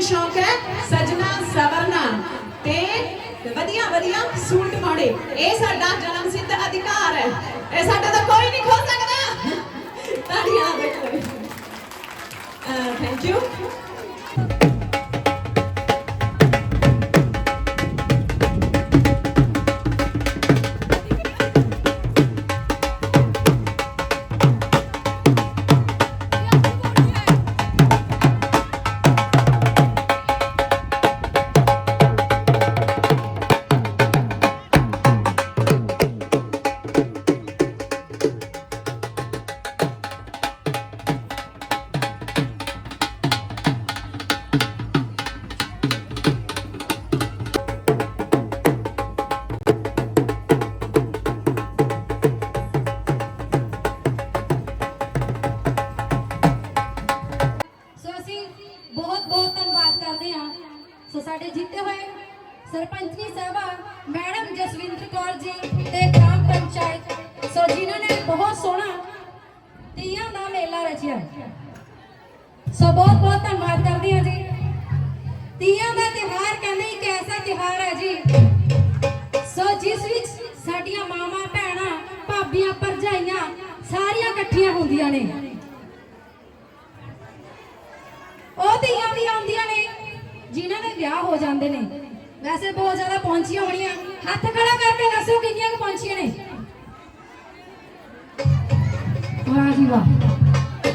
ਇੱਕ ਸ਼ੌਂਕ ਹੈ? ਸਜਣਾ, ਸਵਰਨਾ ਤੇ ਵਧੀਆ ਵਧੀਆ ਸੂਟ ਪਾਉਣੇ। ਇਹ ਸਾਡਾ ਜਨਮ ਸਿੱਧ ਅਧਿਕਾਰ ਹੈ। ਇਹ ਸਾਡਾ ਤਾਂ ਕੋਈ ਨਹੀਂ ਖੋ ਸਕਦਾ। ਤਾੜੀਆਂ ਦੇਖੋ ਥੈਂਕ ਯੂ ਦਾ ਸੋ ਬਹੁਤ ਬਹੁਤ ਧੰਨਵਾਦ ਕਰਦੇ ਹਾਂ ਜੀ। ਤੀਆਂ ਦਾ ਤਿਉਹਾਰ ਕਹਿੰਦੇ ਇੱਕ ਐਸਾ ਤਿਉਹਾਰ ਹੈ ਜੀ। ਸੋ ਜਿਸ ਵਿੱਚ ਸਾਡੀਆਂ ਮਾਵਾਂ, ਭੈਣਾਂ, ਭਾਬੀਆਂ, ਭਰਜਾਈਆਂ ਸਾਰੀਆਂ ਇਕੱਠੀਆਂ ਹੁੰਦੀਆਂ ਨੇ। ਉਹ ਧੀਆਂ ਵੀ ਆਉਂਦੀਆਂ ਨੇ, ਜਿਨ੍ਹਾਂ ਦੇ ਵਿਆਹ ਹੋ ਜਾਂਦੇ ਨੇ। ਵੈਸੇ ਬਹੁਤ ਜ਼ਿਆਦਾ ਪਹੁੰਚੀਆਂ ਹੋਣੀਆਂ। ਹੱਥ ਖੜਾ ਕਰਕੇ ਦੱਸੋ ਕਿੰਨੀਆਂ ਕੁ ਪਹੁੰਚੀਆਂ ਨੇ। ਵਾਹ ਜੀ ਵਾਹ।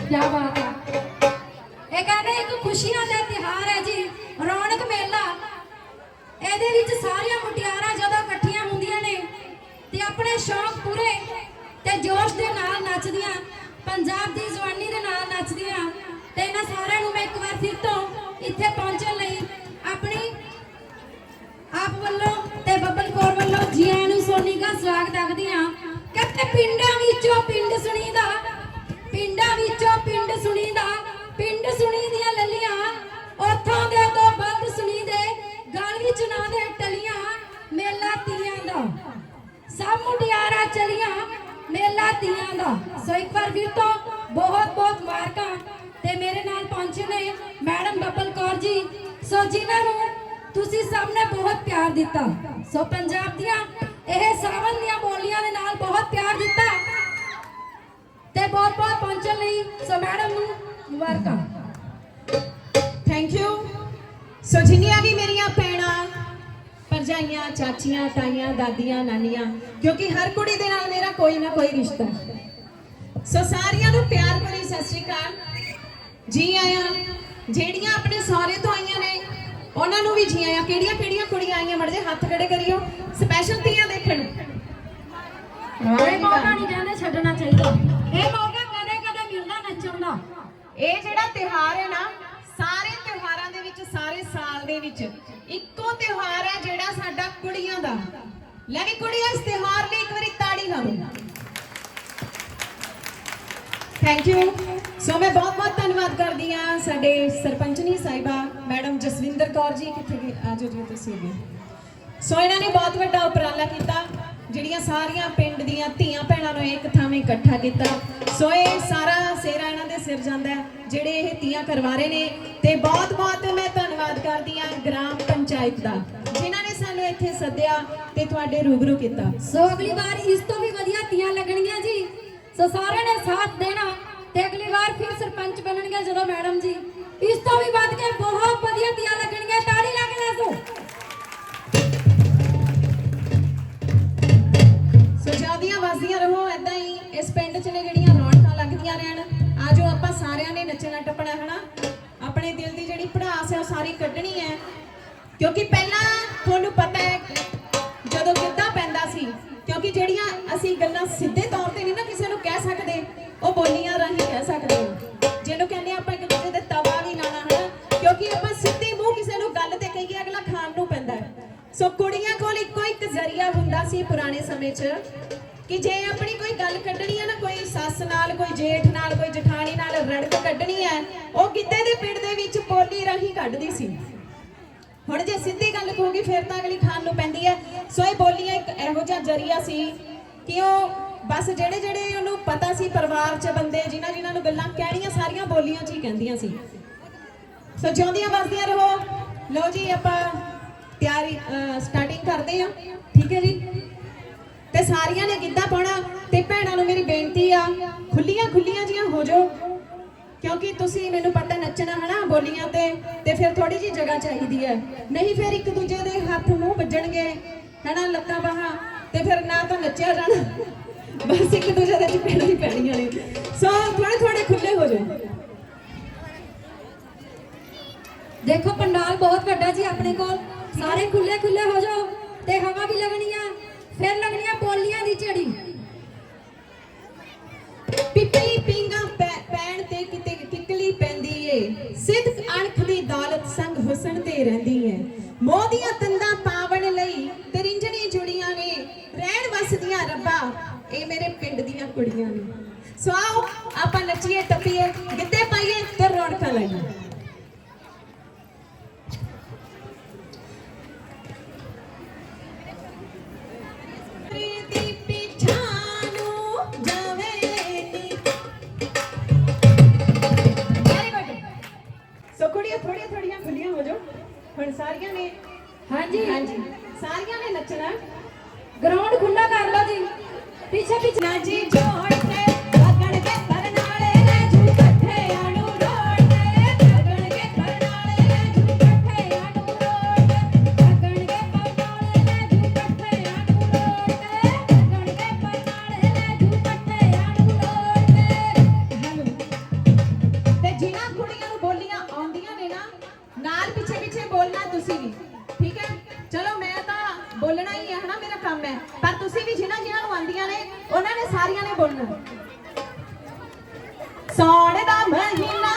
ਕੀ ਬਾਤ ਹੈ ਇਹ ਕਹਿੰਦੇ ਇੱਕ ਖੁਸ਼ੀਆਂ ਦਾ ਤਿਹਾਰ ਹੈ ਜੀ, ਰੌਣਕ ਮੇਲਾ। ਇਹਦੇ ਵਿੱਚ ਸਾਰੀਆਂ ਮੁਟਿਆਰਾਂ ਜਦੋਂ ਇਕੱਠੀਆਂ ਹੁੰਦੀਆਂ ਨੇ ਤੇ ਆਪਣੇ ਸ਼ੌਕ ਪੂਰੇ ਤੇ ਜੋਸ਼ ਦੇ ਨਾਲ ਨੱਚਦੀਆਂ, ਪੰਜਾਬ ਦੀ ਜਵਾਨੀ ਦੇ ਨਾਲ ਨੱਚਦੀਆਂ ਤੇ ਇਹਨਾਂ ਸਾਰਿਆਂ ਨੂੰ ਮੈਂ ਇੱਕ ਵਾਰ ਫਿਰ ਤੋਂ ਇੱਥੇ ਪਹੁੰਚਣ ਲਈ ਆਪਣੀ ਆਪ ਵੱਲੋਂ ਤੇ ਬੱਬਲ ਕੌਰ ਵੱਲੋਂ ਜੀ ਆਇਆਂ ਨੂੰ ਸੋਨੀ ਦਾ ਸਵਾਗਤ ਆਖਦੀ ਹਾਂ। ਕਹਿੰਦੇ ਪਿੰਡਾਂ ਵਿੱਚੋਂ ਪਿੰਡ ਸੁਣੀਦਾ ਪਿੰਡਾਂ ਵਿੱਚੋਂ ਪਿੰਡ ਸੁਣੀਦਾ, ਪਿੰਡ ਸੁਣੀ ਦੀਆਂ ਲੱਲੀਆਂ, ਉੱਥੋਂ ਦੇ ਤੋਂ ਬੰਦ ਸੁਣੀ ਦੇ ਗਲ ਵਿੱਚ ਨਾ ਦੇ ਟਲੀਆਂ, ਮੇਲਾ ਤੀਆਂ ਦਾ। ਸਭ ਮੁਟਿਆਰਾਂ ਚਲੀਆਂ, ਮੇਲਾ ਤੀਆਂ ਦਾ। ਸੋ ਇੱਕ ਵਾਰ ਫਿਰ ਤੋਂ ਬਹੁਤ ਬਹੁਤ ਮੁਬਾਰਕਾਂ ਤੇ ਮੇਰੇ ਨਾਲ ਪਹੁੰਚੇ ਨੇ ਮੈਡਮ ਬੱਬਲ ਕੌਰ ਜੀ। ਸੋ ਜਿਨ੍ਹਾਂ ਨੂੰ ਤੁਸੀਂ ਸਭ ਨੇ ਬਹੁਤ ਪਿਆਰ ਦਿੱਤਾ। ਸੋ ਪੰਜਾਬ ਦੀਆਂ ਇਹ ਸਾਵਨ ਦੀਆਂ ਬੋਲੀਆਂ ਦੇ ਨਾਲ ਬਹੁਤ ਪਿਆਰ ਦਿੱਤਾ। ਬਹੁਤ ਬਹੁਤ ਪਹੁੰਚਣ ਲਈ ਸੋ ਮੈਡਮ ਨੂੰ ਮੁਬਾਰਕਾਂ। ਥੈਂਕ ਯੂ ਸੋ ਜਿੰਨੀਆਂ ਵੀ ਮੇਰੀਆਂ ਭੈਣਾਂ, ਭਰਜਾਈਆਂ, ਚਾਚੀਆਂ, ਤਾਈਆਂ, ਦਾਦੀਆਂ, ਨਾਨੀਆਂ, ਕਿਉਂਕਿ ਹਰ ਕੁੜੀ ਦੇ ਨਾਲ ਮੇਰਾ ਕੋਈ ਨਾ ਕੋਈ ਰਿਸ਼ਤਾ ਸੋ ਸਾਰਿਆਂ ਨੂੰ ਪਿਆਰ ਭਰੀ ਸਤਿ ਸ਼੍ਰੀ ਅਕਾਲ। ਜੀ ਆਇਆਂ, ਜਿਹੜੀਆਂ ਆਪਣੇ ਸਹੁਰੇ ਤੋਂ ਆਈਆਂ ਨੇ, ਉਹਨਾਂ ਨੂੰ ਵੀ ਜੀ ਆਇਆਂ। ਕਿਹੜੀਆਂ ਕਿਹੜੀਆਂ ਕੁੜੀਆਂ ਆਈਆਂ? ਮੜ ਜੇ ਹੱਥ ਖੜੇ ਕਰਿਓ। ਸਪੈਸ਼ਲ ਤੀਆਂ ਦੇਖਣ। ਇਹ ਮੌਕਾ ਨਹੀਂ ਕਹਿੰਦੇ ਛੱਡਣਾ ਚਾਹੀਦਾ। ਇਹ ਮੌਕਾ ਕਦੇ ਕਦੇ ਮਿਲਦਾ ਨੱਚਣ ਦਾ। ਇਹ ਜਿਹੜਾ ਤਿਉਹਾਰ ਹੈ ਨਾ ਸਾਰੇ ਤਿਉਹਾਰਾਂ ਦੇ ਵਿੱਚ ਸਾਰੇ ਸਾਲ ਦੇ ਵਿੱਚ ਇੱਕੋ ਤਿਉਹਾਰ ਹੈ ਜਿਹੜਾ ਸਾਡਾ ਕੁੜੀਆਂ ਦਾ। ਲੈ ਵੀ ਕੁੜੀਆਂ ਇਸ ਤਿਉਹਾਰ ਲਈ ਇੱਕ ਵਾਰੀ ਤਾੜੀ ਲਾਓ। ਥੈਂਕ ਯੂ ਸੋ ਮੈਂ ਬਹੁਤ ਬਹੁਤ ਧੰਨਵਾਦ ਕਰਦੀ ਹਾਂ ਸਾਡੇ ਸਰਪੰਚਨੀ ਸਾਹਿਬਾ ਮੈਡਮ ਜਸਵਿੰਦਰ ਕੌਰ ਜੀ ਕਿੱਥੇ ਆਜੋ ਜੀ ਤੁਸੀਂ ਵੀ ਸੋ ਇਹਨਾਂ ਨੇ ਬਹੁਤ ਵੱਡਾ ਉਪਰਾਲਾ ਕੀਤਾ। ਜਿਹੜੀਆਂ ਸਾਰੀਆਂ ਪਿੰਡ ਦੀਆਂ ਧੀਆਂ ਭੈਣਾਂ ਨੂੰ ਇੱਕ ਥਾਵੇਂ ਇਕੱਠਾ ਕੀਤਾ। ਸੋ ਇਹ ਸਾਰਾ ਸੇਰਾ ਇਹਨਾਂ ਦੇ ਸਿਰ ਜਾਂਦਾ ਜਿਹੜੇ ਇਹ ਧੀਆਂ ਕਰਵਾ ਰਹੇ ਨੇ। ਤੇ ਬਹੁਤ ਬਹੁਤ ਮੈਂ ਧੰਨਵਾਦ ਕਰਦੀ ਹਾਂ ਗ੍ਰਾਮ ਪੰਚਾਇਤ ਦਾ, ਜਿਨ੍ਹਾਂ ਨੇ ਸਾਨੂੰ ਇੱਥੇ ਸੱਦਿਆ ਤੇ ਤੁਹਾਡੇ ਰੂਬਰੂ ਕੀਤਾ। ਸੋ ਅਗਲੀ ਵਾਰ ਇਸ ਤੋਂ ਵੀ ਵਧੀਆ ਤੀਆਂ ਲੱਗਣਗੀਆਂ ਜੀ। ਸੋ ਸਾਰਿਆਂ ਨੇ ਸਾਥ ਦੇਣਾ ਤੇ ਅਗਲੀ ਵਾਰ ਫਿਰ ਸਰਪੰਚ ਬਣਨਗੇ ਜਦੋਂ ਮੈਡਮ ਜੀ। ਇਸ ਤੋਂ ਵੀ ਵੱਧ ਕੇ ਬਹੁਤ ਸੋ ਕੁੜੀਆਂ ਕੋਲ ਇੱਕੋ ਇੱਕ ਜ਼ਰੀਆ ਹੁੰਦਾ ਸੀ ਪੁਰਾਣੇ ਸਮੇਂ 'ਚ ਕਿ ਜੇ ਆਪਣੀ ਕੋਈ ਗੱਲ ਕੱਢਣੀ ਹੈ ਨਾ, ਕੋਈ ਸੱਸ ਨਾਲ, ਕੋਈ ਜੇਠ ਨਾਲ, ਕੋਈ ਜਠਾਣੀ ਨਾਲ ਰੜਕ ਕੱਢਣੀ ਹੈ ਉਹ ਗਿੱਧੇ ਦੇ ਪਿੰਡ ਦੇ ਵਿੱਚ ਪੋਲੀ ਰਾਹੀਂ ਕੱਢਦੀ ਸੀ। ਹੁਣ ਜੇ ਸਿੱਧੀ ਗੱਲ ਕਹੂਗੀ, ਫਿਰ ਤਾਂ ਅਗਲੀ ਖਾਨ ਨੂੰ ਪੈਂਦੀ ਹੈ ਸੋ ਇਹ ਬੋਲੀਆਂ ਇੱਕ ਇਹੋ ਜਿਹਾ ਜ਼ਰੀਆ ਸੀ ਕਿ ਉਹ ਬਸ ਜਿਹੜੇ ਜਿਹੜੇ ਉਹਨੂੰ ਪਤਾ ਸੀ ਪਰਿਵਾਰ 'ਚ ਬੰਦੇ, ਜਿਨ੍ਹਾਂ ਜਿਨ੍ਹਾਂ ਨੂੰ ਗੱਲਾਂ ਕਹਿਣੀਆਂ, ਸਾਰੀਆਂ ਬੋਲੀਆਂ 'ਚ ਹੀ ਕਹਿੰਦੀਆਂ ਸੀ। ਸੋ ਜਿਉਂਦੀਆਂ ਵਸਦੀਆਂ ਰਹੋ। ਲਓ ਜੀ, ਆਪਾਂ ਤਿਆਰੀ ਸਟਾਰਟਿੰਗ ਕਰਦੇ ਆ। ਠੀਕ ਹੈ ਜੀ? ਤੇ ਸਾਰੀਆਂ ਨੇ ਗਿੱਧਾ ਪਾਉਣਾ ਤੇ ਭੈਣਾਂ ਨੂੰ ਮੇਰੀ ਬੇਨਤੀ ਆ, ਖੁੱਲੀਆਂ ਖੁੱਲੀਆਂ ਜੀਆਂ ਹੋ ਜਾਓ। ਕਿਉਂਕਿ ਤੁਸੀਂ ਮੈਨੂੰ ਪਤਾ ਨੱਚਣਾ ਹਨਾ, ਬੋਲੀਆਂ ਤੇ ਤੇ ਫਿਰ ਥੋੜੀ ਜੀ ਜਗ੍ਹਾ ਚਾਹੀਦੀ ਹੈ। ਨਹੀਂ ਫਿਰ ਇੱਕ ਦੂਜੇ ਦੇ ਹੱਥ ਮੂੰਹ ਵੱਜਣਗੇ, ਹਨਾ, ਲੱਤਾਂ ਬਾਹਾਂ, ਤੇ ਫਿਰ ਨਾ ਤਾਂ ਨੱਚਿਆ ਜਾਣਾ। ਬਸ ਇੱਕ ਦੂਜੇ ਦੇ ਚਪੇੜਾਂ ਹੀ ਪੈਣੀਆਂ ਨੇ। ਸੋ ਥੋੜੇ ਥੋੜੇ ਖੁੱਲੇ ਹੋ ਜਾਓ। ਦੇਖੋ, ਪੰਡਾਲ ਬਹੁਤ ਵੱਡਾ ਜੀ ਆਪਣੇ ਕੋਲ। ਸਾਰੇ ਖੁੱਲੇ ਖੁੱਲੇ ਹੋ ਜਾਓ ਤੇ ਹਵਾ ਵੀ ਲੱਗਣੀ ਆ ਫਿਰ ਲੱਗਣੀ ਆ ਬੋਲੀਆਂ ਦੀ ਝੜੀ। ਪਿੱਪਲੀ ਪਿੰਗਾ ਪੈਣ ਤੇ ਕਿਤੇ ਕਿਕਲੀ ਪੈਂਦੀ ਏ। ਸਿੱਧ ਅਣਖ ਦੀ ਦਾਲਤ ਸੰਗ ਹੁਸਨ ਤੇ ਰਹਿੰਦੀ ਥੋੜੀਆਂ ਖੁੱਲੀਆਂ ਹੋ ਜਾਓ। ਹੁਣ ਸਾਰੀਆਂ ਨੇ ਹਾਂਜੀ। ਹਾਂਜੀ। ਸਾਰੀਆਂ ਨੇ ਨੱਚਣਾ। ਗਰਾਊਂਡ ਖੁੱਲਾ ਕਰ ਲਓ ਜੀ। ਪਿੱਛੇ ਪਿੱਛੇ ਜੀ ਜੋੜ ਬੋਲਣਾ ਹੀ ਹੈ, ਹਨਾ ਮੇਰਾ ਕੰਮ ਹੈ। ਪਰ ਤੁਸੀਂ ਵੀ ਜਿਨ੍ਹਾਂ ਜਿਨ੍ਹਾਂ ਨੂੰ ਆਉਂਦੀਆਂ ਨੇ, ਉਹਨਾਂ ਨੇ ਸਾਰੀਆਂ ਨੇ ਬੋਲਣਾ। ਸੌਣ ਦਾ ਮਹੀਨਾ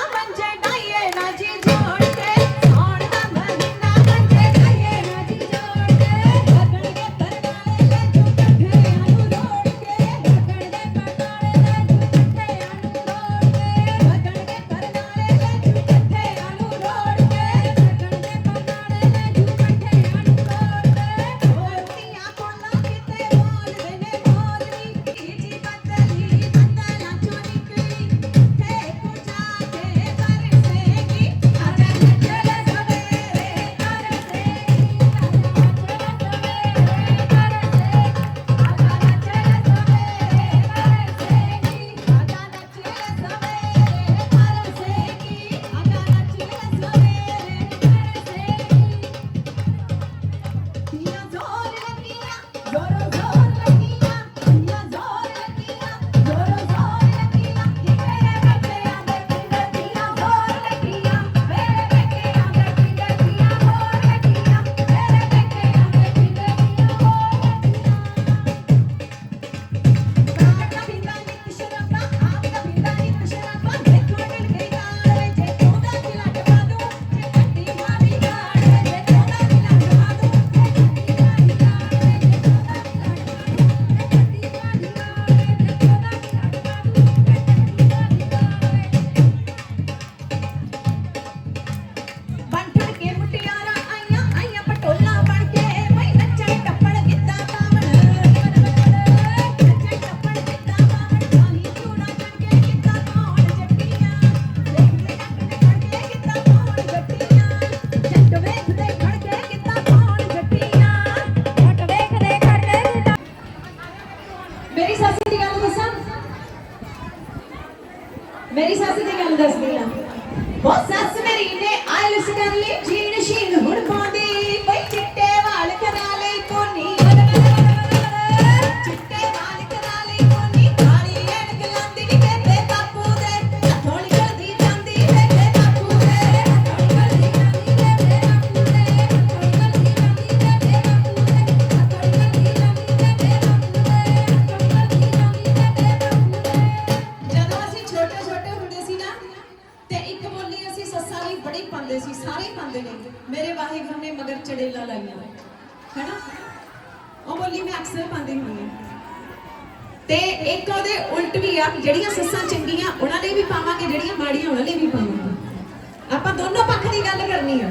ਜਿਹੜੀਆਂ ਸੱਸਾਂ ਚੰਗੀਆਂ, ਉਹਨਾਂ ਲਈ ਵੀ ਪਾਵਾਂਗੇ, ਜਿਹੜੀਆਂ ਮਾੜੀਆਂ, ਉਹਨਾਂ ਲਈ ਵੀ ਪਾਵਾਂਗੇ। ਆਪਾਂ ਦੋਨੋਂ ਪੱਖ ਦੀ ਗੱਲ ਕਰਨੀ ਆ।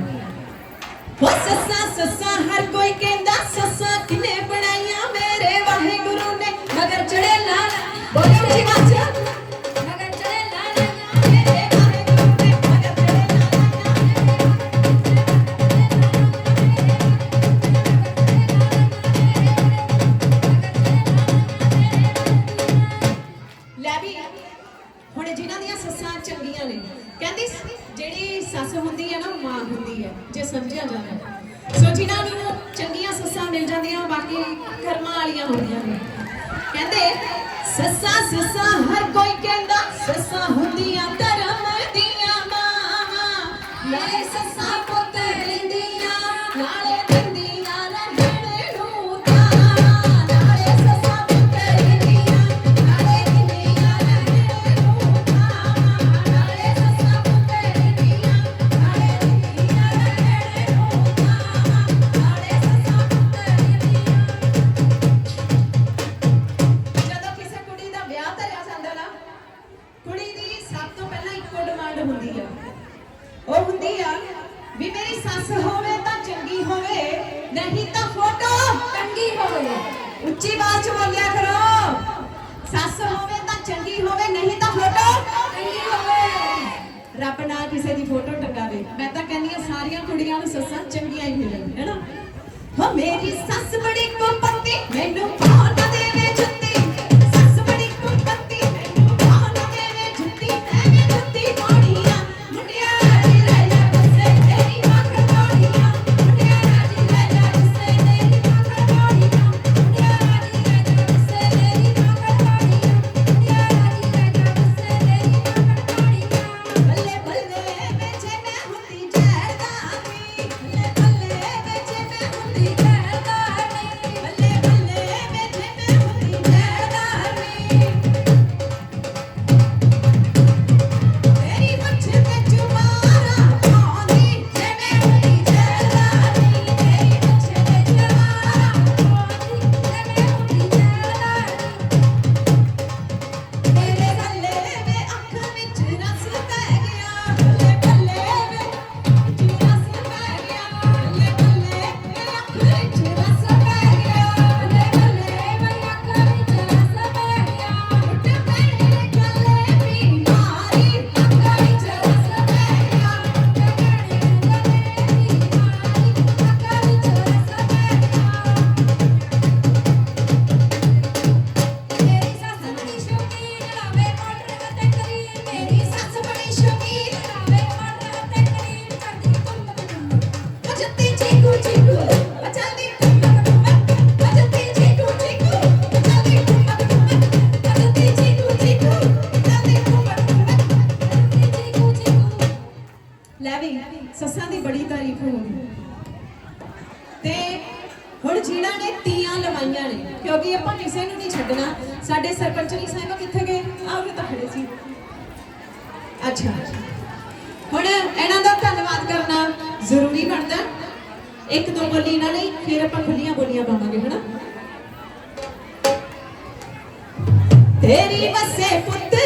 ਸੱਸਾਂ ਸੱਸਾਂ, ਹਰ ਕੋਈ ਕਹਿੰਦਾ, ਸੱਸਾਂ ਕਿੰਨੇ ਸੱਸ ਹੁੰਦੀ ਹੈ ਨਾ, ਮਾਂ ਹੁੰਦੀ ਹੈ ਜੇ ਸਮਝਿਆ ਜਾਵੇ। ਸੋ ਜਿਨ੍ਹਾਂ ਨੂੰ ਚੰਗੀਆਂ ਸੱਸਾਂ ਮਿਲ ਜਾਂਦੀਆਂ, ਬਾਕੀ ਕਰਮਾਂ ਵਾਲੀਆਂ ਹੁੰਦੀਆਂ ਨੇ। ਕਹਿੰਦੇ, ਸੱਸਾਂ ਸੱਸਾਂ, ਹਰ ਕੋਈ ਕਹਿੰਦਾ, ਸੱਸਾਂ ਹੁੰਦੀਆਂ ਜਿਨ੍ਹਾਂ ਨੇ ਤੀਆਂ ਲਵਾਈਆਂ ਨੇ, ਕਿਉਂਕਿ ਆਪਾਂ ਕਿਸੇ ਨੂੰ ਨਹੀਂ ਛੱਡਣਾ। ਸਾਡੇ ਸਰਪੰਚ ਜੀ ਸਾਹਿਬਾ ਕਿੱਥੇ ਗਏ? ਆਹ ਉਹ ਤਾਂ ਖੜੇ ਸੀ। ਅੱਛਾ। ਹੁਣ ਇਹਨਾਂ ਦਾ ਧੰਨਵਾਦ ਕਰਨਾ ਜ਼ਰੂਰੀ ਬਣਦਾ। ਇੱਕ ਦੋ ਬੋਲੀ ਇਹਨਾਂ ਲਈ, ਫਿਰ ਆਪਾਂ ਖੁੱਲੀਆਂ ਬੋਲੀਆਂ ਪਾਵਾਂਗੇ, ਹਨਾ? ਤੇਰੀ ਵਸੇ ਪੁੱਤ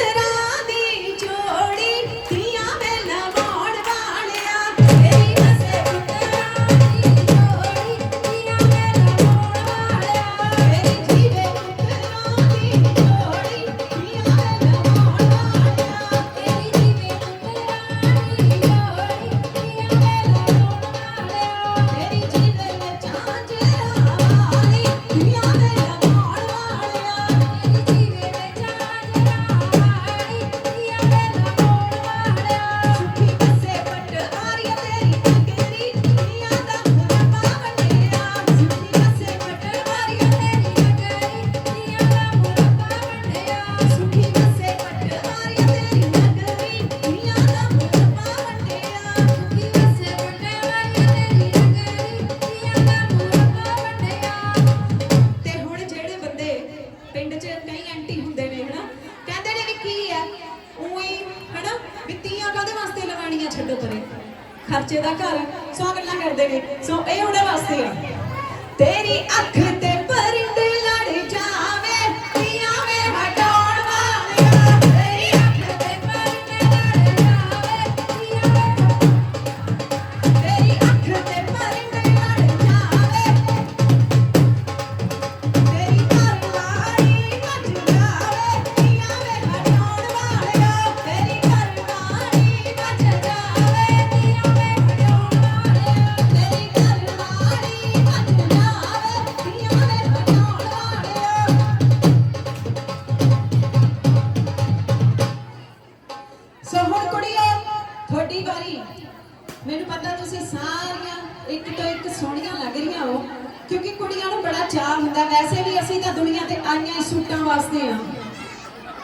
ਹੁੰਦਾ ਵੈਸੇ ਅਸੀਂ ਤਾਂ ਦੁਨੀਆ ਤੇ ਆਈਆਂ ਸੂਟਾਂ ਵਾਸਤੇ ਆ,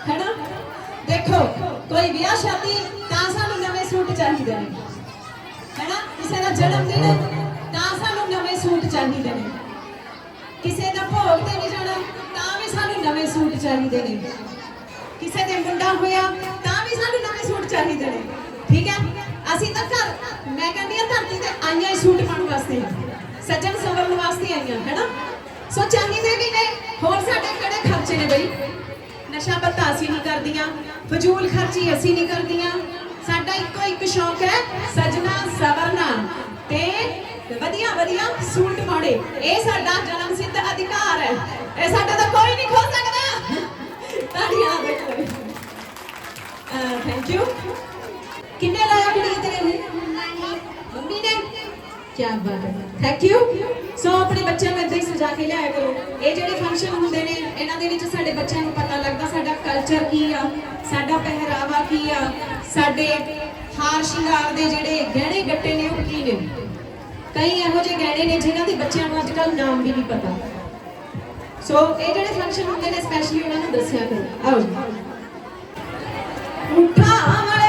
ਹੈਨਾ? ਦੇਖੋ, ਕੋਈ ਵਿਆਹ ਸ਼ਾਦੀ, ਤਾਂ ਸਾਨੂੰ ਨਵੇਂ ਸੂਟ ਚਾਹੀਦੇ ਨੇ, ਹੈਨਾ? ਕਿਸੇ ਦਾ ਜਨਮ ਦਿਨ, ਤਾਂ ਸਾਨੂੰ ਨਵੇਂ ਸੂਟ ਚਾਹੀਦੇ ਨੇ। ਕਿਸੇ ਦਾ ਭੋਗ ਤੇ ਨਹੀਂ ਜਾਣਾ, ਤਾਂ ਵੀ ਸਾਨੂੰ ਨਵੇਂ ਸੂਟ ਚਾਹੀਦੇ ਨੇ। ਕਿਸੇ ਦੇ ਮੁੰਡਾ ਹੋਇਆ, ਤਾਂ ਵੀ ਸਾਨੂੰ ਨਵੇਂ ਸੂਟ ਚਾਹੀਦੇ ਨੇ। ਠੀਕ ਹੈ? ਅਸੀਂ ਤਾਂ ਘਰ, ਮੈਂ ਕਹਿੰਦੀ ਆ ਧਰਤੀ ਤੇ ਆਈਆਂ ਸੂਟ ਪਾਉਣ ਵਾਸਤੇ ਸੱਜਣ ਸਵਰਨ ਵਾਸਤੇ ਆਈਆਂ, ਹੈਨਾ? ਸੋ ਚਾਹੀਦੇ ਵੀ ਨੇ ਹੋਰ ਸਾਡੇ ਕਿਹੜੇ ਖਰਚੇ ਨੇ ਬਈ? ਨਸ਼ਾ ਪੱਤਾ ਅਸੀਂ ਨਹੀਂ ਕਰਦੀਆਂ, ਫਜ਼ੂਲ ਖਰਚੀ ਅਸੀਂ ਨਹੀਂ ਕਰਦੀਆਂ। ਸਾਡਾ ਇੱਕੋ ਇੱਕ ਸ਼ੌਕ ਹੈ, ਸਜਣਾ, ਸਵਰਨਾ ਤੇ ਵਧੀਆ ਵਧੀਆ ਸੂਟ ਪਾਉਣੇ। ਇਹ ਸਾਡਾ ਜਨਮ ਸਿੱਧ ਅਧਿਕਾਰ ਹੈ। ਇਹ ਸਾਡਾ ਤਾਂ ਕੋਈ ਨਹੀਂ ਖੋ ਸਕਦਾ। ਤਾੜੀਆਂ ਦੇਖੋ ਥੈਂਕ ਯੂ ਕਿੰਨੇ ਲਾਇਆ ਕੁੜੀ ਤੇਰੇ ਨੇ ਮੰਮੀ ਨੇ? ਕੀ ਬਾਤ ਹੈ। ਥੈਂਕ ਯੂ ਸੋ ਆਪਣੇ ਬੱਚਿਆਂ ਨੂੰ ਏਦਾਂ ਹੀ ਸਜਾ ਕੇ ਲਿਆਇਆ ਕਰੋ। ਇਹ ਜਿਹੜੇ ਫੰਕਸ਼ਨ ਹੁੰਦੇ ਨੇ, ਇਹਨਾਂ ਦੇ ਵਿੱਚ ਸਾਡੇ ਬੱਚਿਆਂ ਨੂੰ ਪਤਾ ਲੱਗਦਾ ਸਾਡਾ ਕਲਚਰ ਕੀ ਆ, ਸਾਡਾ ਪਹਿਰਾਵਾ ਕੀ ਆ, ਸਾਡੇ ਹਾਰ ਸ਼ਿੰਗਾਰ ਦੇ ਜਿਹੜੇ ਗਹਿਣੇ ਗੱਟੇ ਨੇ, ਉਹ ਕੀ ਨੇ? ਕਈ ਇਹੋ ਜਿਹੇ ਗਹਿਣੇ ਨੇ ਜਿਨ੍ਹਾਂ ਦੇ ਬੱਚਿਆਂ ਨੂੰ ਅੱਜ ਕੱਲ੍ਹ ਨਾਮ ਵੀ ਨਹੀਂ ਪਤਾ। ਸੋ ਇਹ ਜਿਹੜੇ ਫੰਕਸ਼ਨ ਹੁੰਦੇ ਨੇ ਸਪੈਸ਼ਲੀ ਉਹਨਾਂ ਨੂੰ ਦੱਸਿਆ ਕਰੋ। ਆਓ ਜੀ। ਉਠਾ ਵਾਲਿਆ